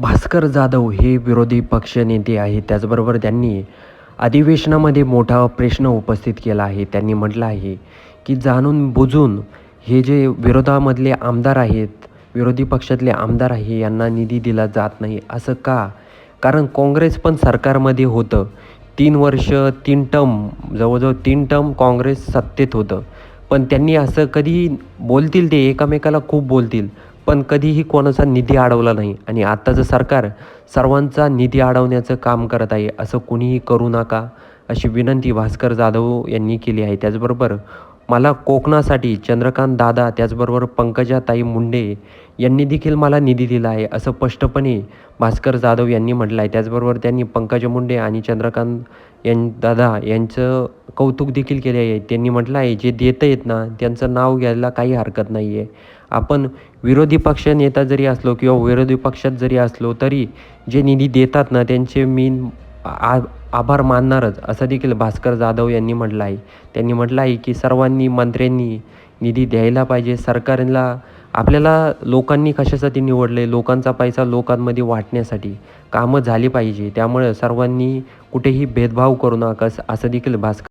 भास्कर जाधव हे विरोधी पक्षनेते आहेत. त्याचबरोबर त्यांनी अधिवेशनामध्ये मोठा प्रश्न उपस्थित केला आहे. त्यांनी म्हटलं आहे की जाणून बुजून हे जे विरोधामधले आमदार आहेत विरोधी पक्षातले आमदार आहे यांना निधी दिला जात नाही असं का? कारण काँग्रेस पण सरकारमध्ये होतं. तीन वर्ष तीन टर्म जवळजवळ तीन टर्म काँग्रेस सत्तेत होतं. पण त्यांनी असं कधी बोलतील ते? एकामेकाला खूप बोलतील. पण कधीही कोणाचा निधी अडवला नाही आणि आत्ताचं सरकार सर्वांचा निधी अडवण्याचं काम करत आहे असं कुणीही करू नका अशी विनंती भास्कर जाधव यांनी केली आहे. त्याचबरोबर मला कोकणासाठी चंद्रकांत दादा त्याचबरोबर पंकजाताई मुंडे यांनी देखील मला निधी दिला आहे असं स्पष्टपणे भास्कर जाधव यांनी म्हटलं आहे. त्याचबरोबर त्यांनी पंकजा मुंडे आणि चंद्रकांत यां दादा यांचं कौतुक देखील केले आहे. त्यांनी म्हटलं आहे जे देत आहेत ना त्यांचं नाव घ्यायला काही हरकत नाही आहे आपण विरोधी पक्ष नेता जरी असलो किंवा विरोधी पक्षात जरी असलो तरी जे निधी देतात ना त्यांचे मी आ आभार मानणारच असं देखील भास्कर जाधव यांनी म्हटलं आहे. त्यांनी म्हटलं आहे की सर्वांनी मंत्र्यांनी निधी द्यायला पाहिजे. सरकारला आपल्याला लोकांनी कशासाठी निवडले? लोकांचा पैसा लोकांमध्ये वाटण्यासाठी. कामं झाली पाहिजे. त्यामुळे सर्वांनी कुठेही भेदभाव करू नका असं देखील भास्कर